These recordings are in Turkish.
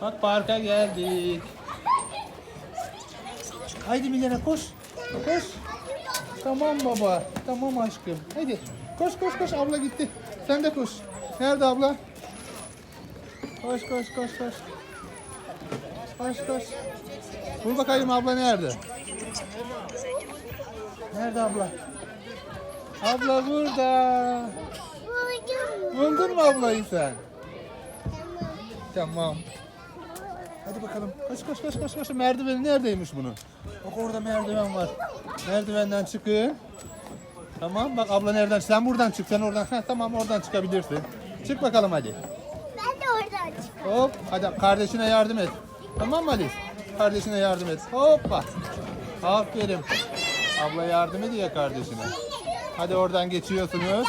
Bak parka geldik. Haydi Milena koş. Koş. Tamam baba. Tamam aşkım. Haydi. Koş koş koş. Abla gitti. Sen de koş. Nerede abla? Koş koş koş koş. Koş koş. Bul bakayım abla nerede? Nerede abla? Abla burada. Buldun mu ablayı sen? Tamam. Hadi bakalım. Koş koş koş koş koş. Merdiveni neredeymiş bunun? Bak orada merdiven var. Merdivenden çıkın. Tamam bak abla nereden? Sen buradan çık. Sen oradan. Heh, tamam oradan çıkabilirsin. Çık bakalım hadi. Ben de oradan çıkıyorum. Hop. Hadi kardeşine yardım et. Tamam mı Ali? Kardeşine yardım et. Hoppa. Aferin. Abla yardım ediyor kardeşine. Hadi oradan geçiyorsunuz.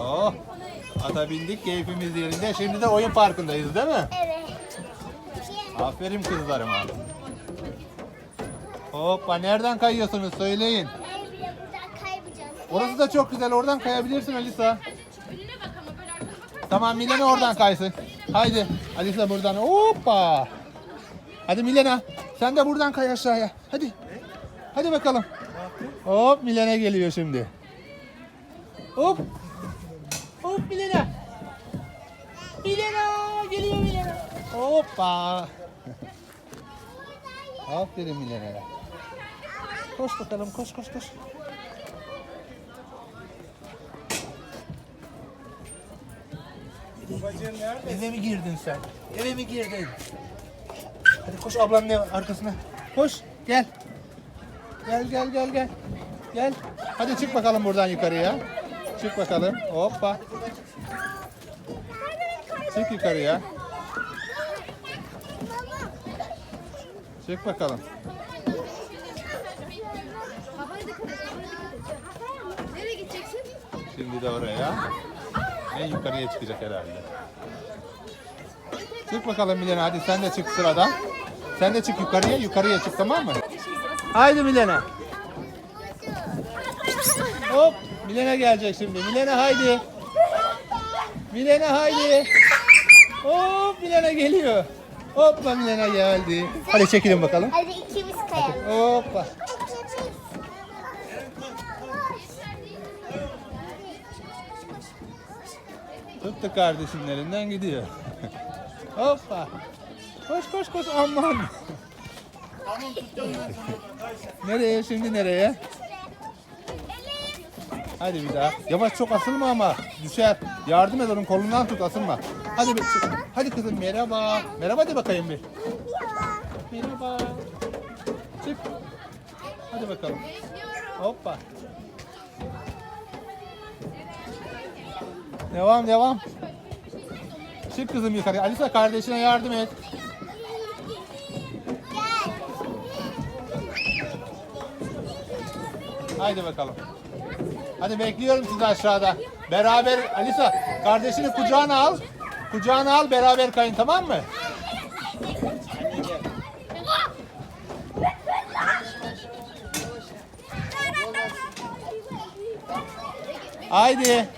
Oh. Ata bindik keyfimiz yerinde. Şimdi de oyun parkındayız değil mi? Evet. Aferin kızlarıma. Hoppa nereden kayıyorsunuz söyleyin. Buradan. Orası da çok güzel oradan kayabilirsin Alisa. Tamam Milena oradan kaysın. Haydi Alisa buradan hoppa. Hadi Milena sen de buradan kay aşağıya. Hadi. Hadi bakalım. Hop Milena geliyor şimdi. Hop. Hop Milena. Milena geliyor Milena. Hoppa. Aferin Milena'ya. Koş bakalım koş koş koş. Eve mi girdin sen? Eve mi girdin? Hadi koş ablanın ev- arkasına. Koş gel. Gel gel gel gel. Gel. Hadi çık bakalım buradan yukarıya. Çık bakalım. Hoppa. Çık yukarıya. Çık bakalım. Nereye gideceksin? Şimdi de oraya. En yukarıya çıkacak herhalde. Çık bakalım Milena hadi sen de çık sıradan. Sen de çık yukarıya, yukarıya çık tamam mı? Haydi Milena. Hop, Milena gelecek şimdi. Milena haydi. Milena haydi. Hop, Milena geliyor. Hoppa Milena geldi. Hadi çekilin bakalım. Hadi ikimiz kayalım. Hoppa. Tuttu kardeşinin elinden gidiyor. Hoppa. Koş koş koş aman. nereye şimdi nereye? Hadi bir daha. Yavaş çok asılma ama düşer. Yardım et onun kolundan tut asılma. Hadi bir. Hadi kızım merhaba. Merhaba de bakayım bir. Merhaba. Çık. Hadi bakalım. Hoppa. Devam devam. Çık kızım yukarı. Alisa kardeşine yardım et. Haydi bakalım. Hadi bekliyorum sizi aşağıda. Beraber Alisa kardeşini kucağına al. Kucağına al beraber kayın tamam mı? Haydi.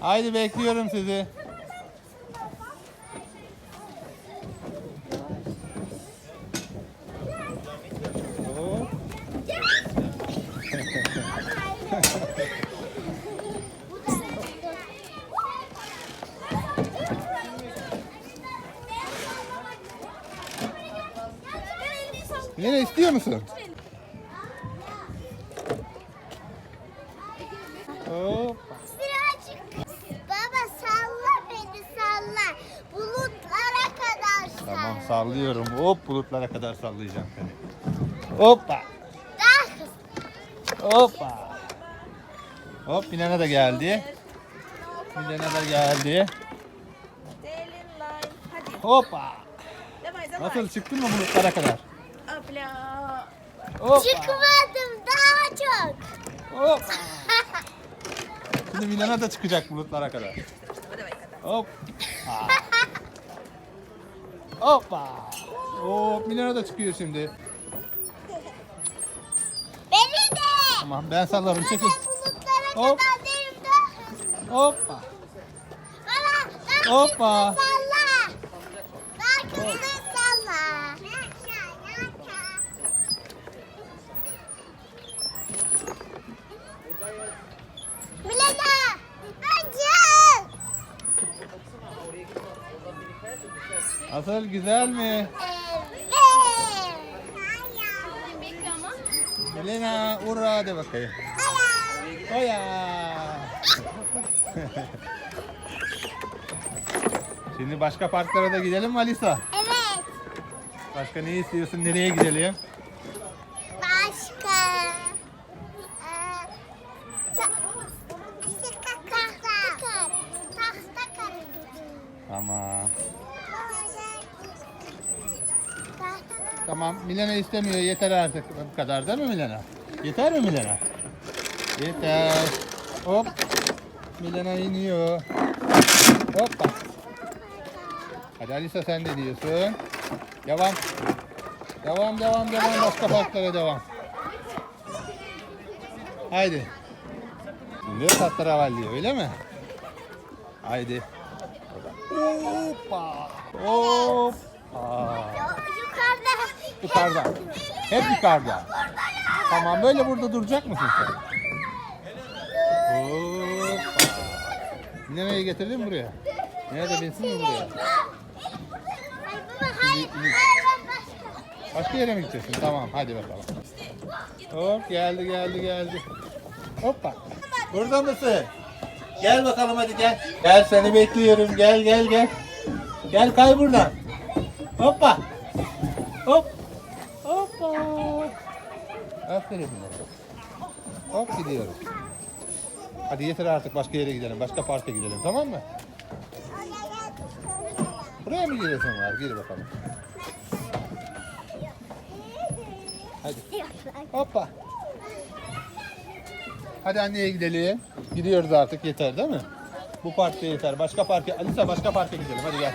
Haydi bekliyorum sizi. Hop. Nene istiyor musun? Baba salla beni salla. Bulutlara kadar salla. Tamam sallıyorum. Hop bulutlara kadar sallayacağım seni. Hoppa. Daha. Hoppa. Hop Minana da geldi. Minana da geldi. Hoppa. Nasıl çıktın mı bulutlara kadar? Hopla. Hoppa. Çıkmadım daha çok. Hop. Şimdi Milana da çıkacak bulutlara kadar. Hop. Ha. Hoppa. Hop Milana da çıkıyor şimdi. Beni de. Tamam ben sallarım çekin. Bulutlara Hop. kadar değil de. Hoppa. Hoppa. Nasıl güzel mi? Elena ura de bakayım. Oya. Şimdi başka parklara da gidelim mi Alisa? Evet. Başka ne istiyorsun? Nereye gidelim? Tamam. Milena istemiyor. Yeter artık. Bu kadar değil mi Milena? Yeter mi Milena? Yeter. Hop. Milena iniyor. Hoppa. Hadi Alisa sen de diyorsun. Devam. Devam devam devam. Başka parklara devam. Haydi. Şimdi tahteravallıyor öyle mi? Haydi. Hoppa. Hoppa. Yukarıda. Hep yukarıda. Tamam böyle burada duracak mısın sen? Nereye getirdin buraya? Nerede binsin mi buraya? Başka yere mi gideceksin? Tamam hadi bakalım. Hop geldi geldi geldi. Hoppa. Burada mısın? Gel bakalım hadi gel. Gel seni bekliyorum. Gel gel gel. Gel kay buradan. Hoppa. Hop. Hoppa. Aferin bana. Hop gidiyoruz. Hadi yeter artık başka yere gidelim. Başka parka gidelim tamam mı? Buraya mı giriyorsun var? Gir bakalım. Hadi. Hoppa. Hadi anneye gidelim. Gidiyoruz artık yeter değil mi? Bu parkta yeter. Başka parka. Alisa başka parka gidelim. Hadi gel.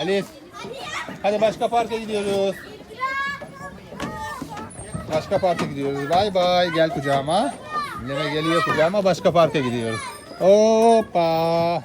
Alice. Hadi başka parka gidiyoruz. Başka parka gidiyoruz. Bay bay. Gel kucağıma. Milena geliyor kucağıma. Başka parka gidiyoruz. Hoppa.